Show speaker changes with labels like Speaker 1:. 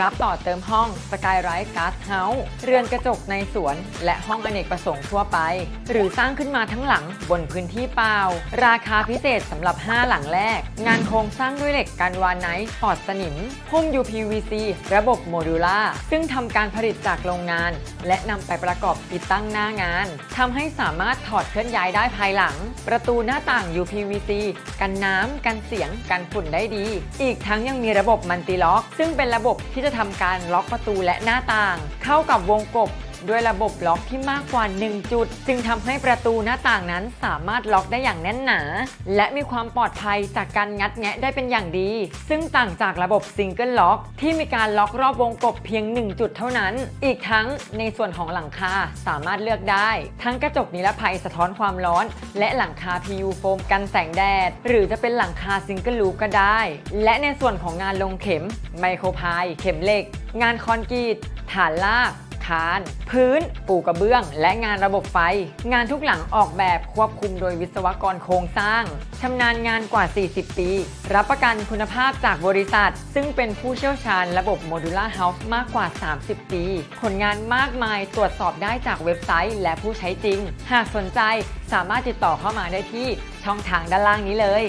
Speaker 1: รับต่อเติมห้องสกายไรท์การ์ดเฮาส์เรือนกระจกในสวน และห้องอเนกประสงค์ทั่วไป หรือสร้างขึ้นมาทั้งหลังบนพื้นที่เปล่า ราคาพิเศษสำหรับ 5 หลังแรก งานโครงสร้างด้วยเหล็กกันวานไนท์ปลอดสนิมหุ้ม UPVC ระบบโมดูล่าซึ่งทำการผลิตจากโรงงาน และนำไปประกอบติดตั้งหน้างานทำให้สามารถถอดเคลื่อนย้ายได้ภายหลัง ประตูหน้าต่าง UPVC กันน้ำกันเสียงกันฝุ่นได้ดี อีกทั้งยังมีระบบมันติล็อก ซึ่งเป็นระบบที่จะทำการล็อกประตูและหน้าต่าง เข้ากับวงกบ ด้วยระบบล็อกที่มากกว่า 1 จุด จึงทำให้ประตูหน้าต่างนั้นสามารถล็อกได้อย่างแน่นหนา และมีความปลอดภัยจากการงัดแงะได้เป็นอย่างดี ซึ่งต่างจากระบบซิงเกิลล็อกที่มีการล็อกรอบวงกบเพียง 1 จุดเท่านั้น อีกทั้งในส่วนของหลังคาสามารถเลือกได้ ทั้งกระจกนิรภัยสะท้อนความร้อน และหลังคา PU โฟมกันแสงแดด หรือจะเป็นหลังคาซิงเกิลลูก็ได้ และในส่วนของงานลงเข็มไมโครพายเข็มเหล็ก งานคอนกรีตฐานลาก คานพื้น ปูกระเบื้อง และงานระบบไฟ งานทุกหลังออกแบบควบคุมโดยวิศวกรโครงสร้างชำนาญงานกว่า 40 ปี รับประกันคุณภาพจากบริษัท ซึ่งเป็นผู้เชี่ยวชาญระบบโมดูล่าเฮาส์มากกว่า 30 ปี ผลงานมากมายตรวจสอบได้จากเว็บไซต์ และผู้ใช้จริง หากสนใจสามารถติดต่อเข้ามาได้ที่ช่องทางด้านล่างนี้เลย